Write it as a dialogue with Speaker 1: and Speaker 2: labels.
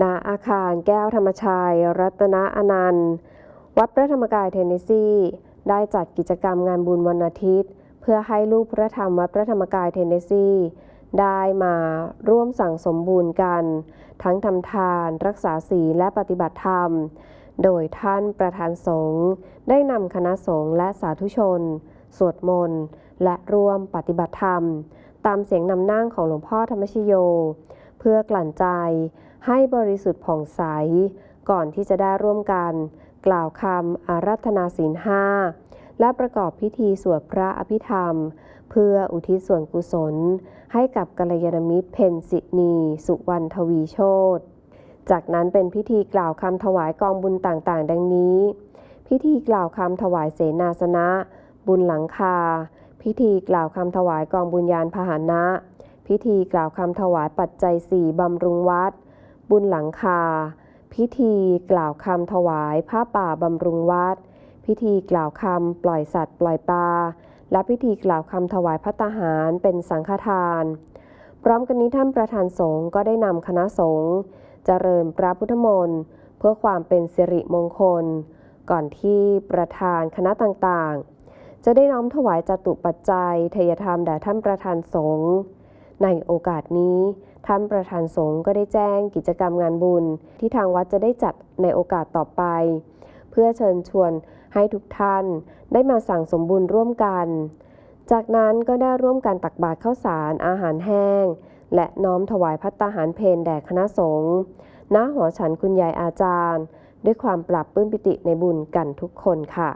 Speaker 1: ณอาคารแก้วธรรมชัย รัตนอนันต์ วัดพระธรรมกายเทนเนสซีได้จัดกิจกรรมงานบุญวันอาทิตย์ เพื่อให้ลูกพระธรรมวัดพระธรรมกายเทนเนสซีได้มาร่วมสั่งสมบูรณ์กัน ทั้งทำทานรักษาศีลและปฏิบัติธรรม โดยท่านประธานสงฆ์ได้นำคณะสงฆ์และสาธุชน สวดมนต์ และร่วมปฏิบัติธรรม ตามเสียงนำนั่งของหลวงพ่อธรรมชโย เพื่อกลั่นใจ ให้บริสุทธิ์ผ่องใส ก่อนที่จะได้ร่วมกัน กล่าวคำอารัธนาศีลห้าและประกอบพิธีสวดพระอภิธรรม เพื่ออุทิศส่วนกุศล ให้กับกัลยาณมิตรเพนสินีสุวรรณทวีโชตจากนั้นเป็นพิธีกล่าวคำถวายกองบุญต่างๆ ดังนี้ พิธีกล่าวคำถวายเสนาสนะ บุญหลังคา พิธีกล่าวคำถวายกองบุญญาณพาหนะ พิธีกล่าวคำถวายปัจจัยสี่บำรุงวัด บุญหลังคา พิธีกล่าวคำถวายผ้าป่าบำรุงวัด พิธีกล่าวคำปล่อยสัตว์ปล่อยปลา และพิธีกล่าวคำถวายพัตตาหารเป็นสังฆทาน พร้อมกันนี้ท่านประธานสงฆ์ก็ได้นำคณะสงฆ์เจริญพระพุทธมนต์เพื่อความเป็นสิริมงคล ก่อนที่ประธานคณะต่างๆ จะได้น้อมถวายจตุปัจจัยทยธรรมแด่ท่านประธานสงฆ์ ในโอกาสนี้ท่านประธานสงฆ์ก็ได้แจ้งกิจกรรมงานบุญ ที่ทางวัดจะได้จัดในโอกาสต่อไป เพื่อเชิญชวนให้ทุกท่านได้มาสั่งสมบุญร่วมกัน จากนั้นก็ได้ร่วมกันตักบาตรข้าวสารอาหารแห้ง และน้อมถวายพัตตาหารเพนแด่คณะสงฆ์ณหอฉันคุณยายอาจารย์ ด้วยความปรับปื้มปิติในบุญกันทุกคนค่ะ